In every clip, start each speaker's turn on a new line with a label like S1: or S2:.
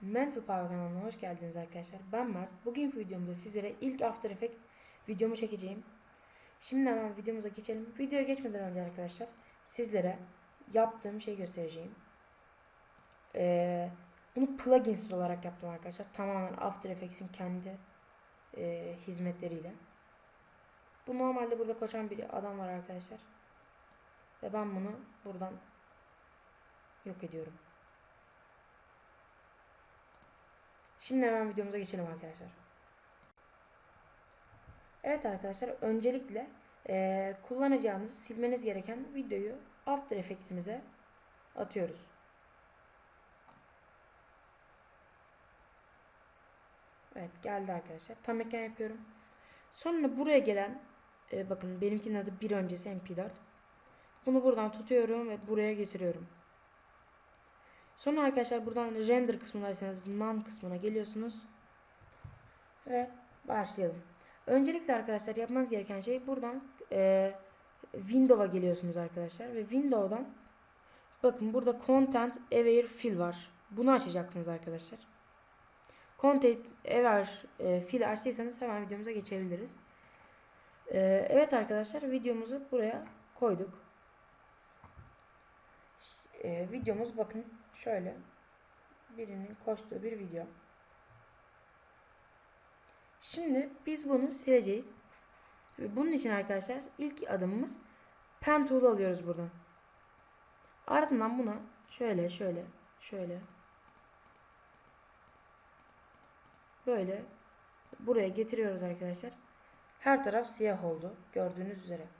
S1: Mental Power kanalına hoş geldiniz arkadaşlar. Ben Mert. Bugünkü videomda sizlere ilk After Effects videomu çekeceğim. Şimdi hemen videomuza geçelim. Videoya geçmeden önce arkadaşlar sizlere yaptığım şeyi göstereceğim. Ee, bunu pluginsiz olarak yaptım arkadaşlar. Tamamen After Effects'in kendi e, hizmetleriyle. Bu normalde burada koşan bir adam var arkadaşlar. Ve ben bunu buradan yok ediyorum. Şimdi hemen videomuza geçelim arkadaşlar. Evet arkadaşlar öncelikle eee, kullanacağınız silmeniz gereken videoyu After Effects'imize atıyoruz. Evet geldi arkadaşlar. Tam ekran yapıyorum. Sonra buraya gelen e, bakın benimkinin adı bir öncesi MP4. Bunu buradan tutuyorum ve buraya getiriyorum. Sonra arkadaşlar buradan render kısmındaysanız none kısmına geliyorsunuz. Ve başlayalım. Öncelikle arkadaşlar yapmanız gereken şey buradan e, Windows'a geliyorsunuz arkadaşlar. Ve Windows'dan bakın burada Content Aware Fill var. Bunu açacaksınız arkadaşlar. Content Aware e, Fill açtıysanız hemen videomuza geçebiliriz. E, evet arkadaşlar videomuzu buraya koyduk. E, videomuz bakın şöyle birinin koştuğu bir video. Şimdi biz bunu sileceğiz. Ve bunun için arkadaşlar ilk adımımız pen tool alıyoruz buradan. Ardından buna şöyle şöyle şöyle böyle buraya getiriyoruz arkadaşlar. Her taraf siyah oldu gördüğünüz üzere.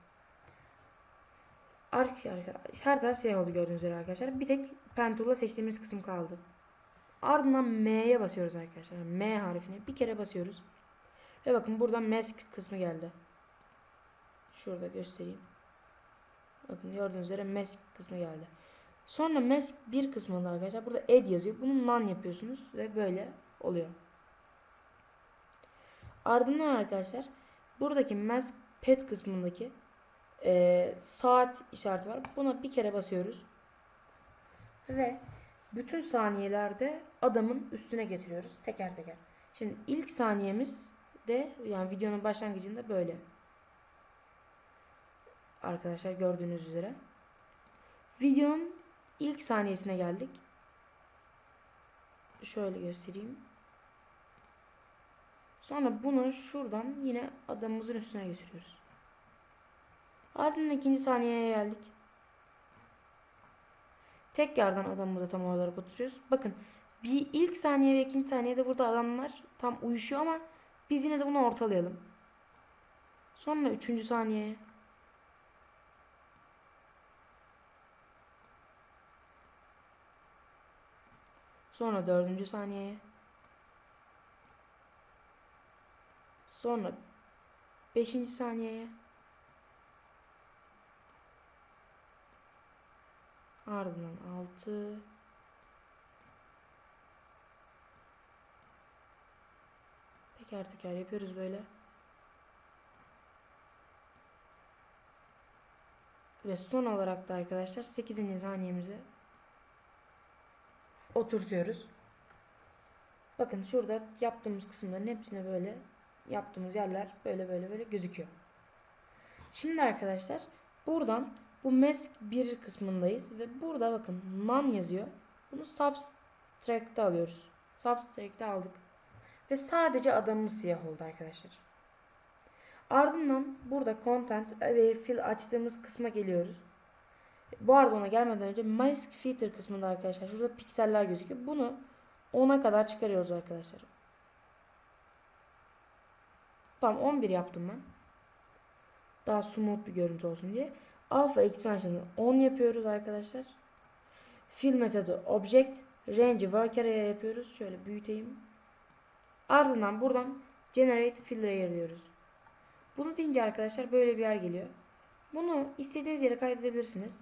S1: Arka, arka, her taraf siyah oldu gördüğünüz üzere arkadaşlar. Bir tek Pentul'la seçtiğimiz kısım kaldı. Ardından M'ye basıyoruz arkadaşlar. M harfine bir kere basıyoruz. Ve bakın buradan mask kısmı geldi. Şurada göstereyim. Bakın gördüğünüz üzere mask kısmı geldi. Sonra mask bir kısmında arkadaşlar burada add yazıyor. Bunu none yapıyorsunuz ve böyle oluyor. Ardından arkadaşlar buradaki mask pet kısmındaki e, saat işareti var. Buna bir kere basıyoruz. Ve bütün saniyelerde adamın üstüne getiriyoruz. Teker teker. Şimdi ilk saniyemiz de yani videonun başlangıcında böyle. Arkadaşlar gördüğünüz üzere. Videonun ilk saniyesine geldik. Şöyle göstereyim. Sonra bunu şuradan yine adamımızın üstüne getiriyoruz. Ardından ikinci saniyeye geldik. Tekrardan adamımıza tam olarak oturuyoruz. Bakın bir ilk saniye ve ikinci saniyede burada adamlar tam uyuşuyor ama biz yine de bunu ortalayalım. Sonra üçüncü saniyeye. Sonra dördüncü saniyeye. Sonra beşinci saniyeye. Ardından 6 Teker teker yapıyoruz böyle. Ve son olarak da arkadaşlar 8. saniyemizi oturtuyoruz. Bakın şurada yaptığımız kısımların hepsine böyle yaptığımız yerler böyle böyle böyle gözüküyor. Şimdi arkadaşlar buradan bu mask 1 kısmındayız ve burada bakın none yazıyor. Bunu subtract'te alıyoruz. Subtract'te aldık. Ve sadece adamımız siyah oldu arkadaşlar. Ardından burada content aware fill açtığımız kısma geliyoruz. Bu arada ona gelmeden önce mask filter kısmında arkadaşlar şurada pikseller gözüküyor. Bunu 10'a kadar çıkarıyoruz arkadaşlar. Tamam 11 yaptım ben. Daha smooth bir görüntü olsun diye. Alpha expansion'ı 10 yapıyoruz arkadaşlar. Fill metodu object range work yapıyoruz. Şöyle büyüteyim. Ardından buradan generate fill layer diyoruz. Bunu deyince arkadaşlar böyle bir yer geliyor. Bunu istediğiniz yere kaydedebilirsiniz.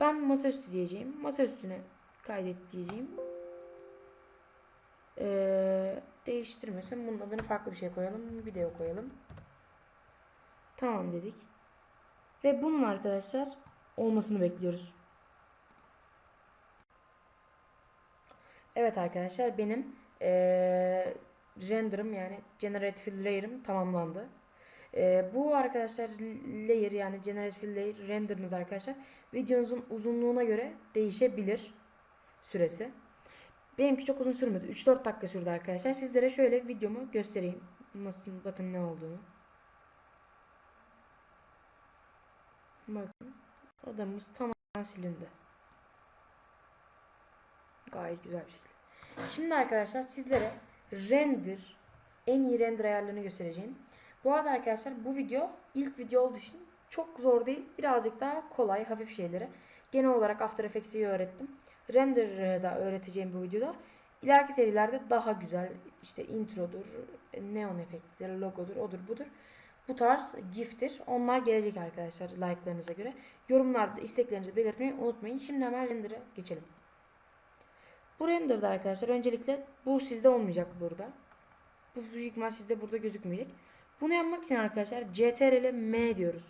S1: Ben masaüstü diyeceğim. Masa üstüne kaydet diyeceğim. Ee, değiştirmesin. Bunun adını farklı bir şey koyalım. Video koyalım. Tamam dedik. Ve bunun arkadaşlar olmasını bekliyoruz. Evet arkadaşlar benim eee render'ım yani generative layer'ım tamamlandı. Eee, bu arkadaşlar layer yani generative layer render'ınız arkadaşlar videonuzun uzunluğuna göre değişebilir süresi. Benimki çok uzun sürmedi. 3-4 dakika sürdü arkadaşlar. Sizlere şöyle videomu göstereyim. Nasıl bakın ne olduğunu. Bakın odamız tamamen silindi. Gayet güzel bir şekilde. Şimdi arkadaşlar sizlere render en iyi render ayarlarını göstereceğim. Bu arada arkadaşlar bu video ilk video olduğu için çok zor değil. Birazcık daha kolay, hafif şeyleri. Genel olarak After Effects'i öğrettim. Render'ı da öğreteceğim bu videoda. İleriki serilerde daha güzel işte introdur, neon efekttir, logodur, odur budur. Bu tarz giftir. Onlar gelecek arkadaşlar like'larınıza göre. Yorumlarda isteklerinizi belirtmeyi unutmayın. Şimdi hemen render'a geçelim. Bu render'da arkadaşlar öncelikle bu sizde olmayacak burada. Bu büyük ihtimal sizde burada gözükmeyecek. Bunu yapmak için arkadaşlar CTRL M diyoruz.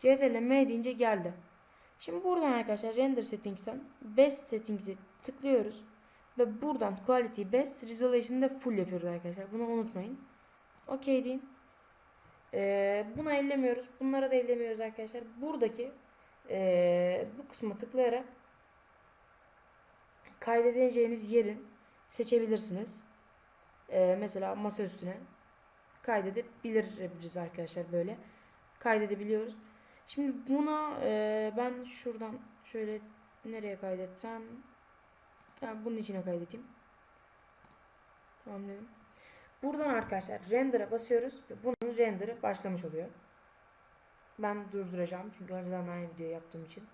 S1: CTRL M deyince geldi. Şimdi buradan arkadaşlar render settings'ten best settings'i tıklıyoruz. Ve buradan quality best resolution'da full yapıyoruz arkadaşlar. Bunu unutmayın. OK deyin. Ee, buna ellemiyoruz. Bunlara da ellemiyoruz arkadaşlar. Buradaki ee, bu kısma tıklayarak kaydedeceğiniz yerin seçebilirsiniz. Ee, mesela masa üstüne kaydedebiliriz arkadaşlar böyle. Kaydedebiliyoruz. Şimdi buna e, ben şuradan şöyle nereye kaydetsem ben bunun içine kaydedeyim. Tamam dedim. Buradan arkadaşlar render'a basıyoruz ve bunun render'ı başlamış oluyor. Ben durduracağım çünkü önceden aynı video yaptığım için.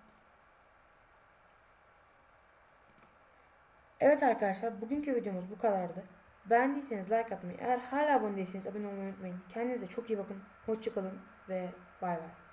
S1: Evet arkadaşlar bugünkü videomuz bu kadardı. Beğendiyseniz like atmayı, eğer hala abone değilseniz abone olmayı unutmayın. Kendinize çok iyi bakın. Hoşçakalın ve bay bay.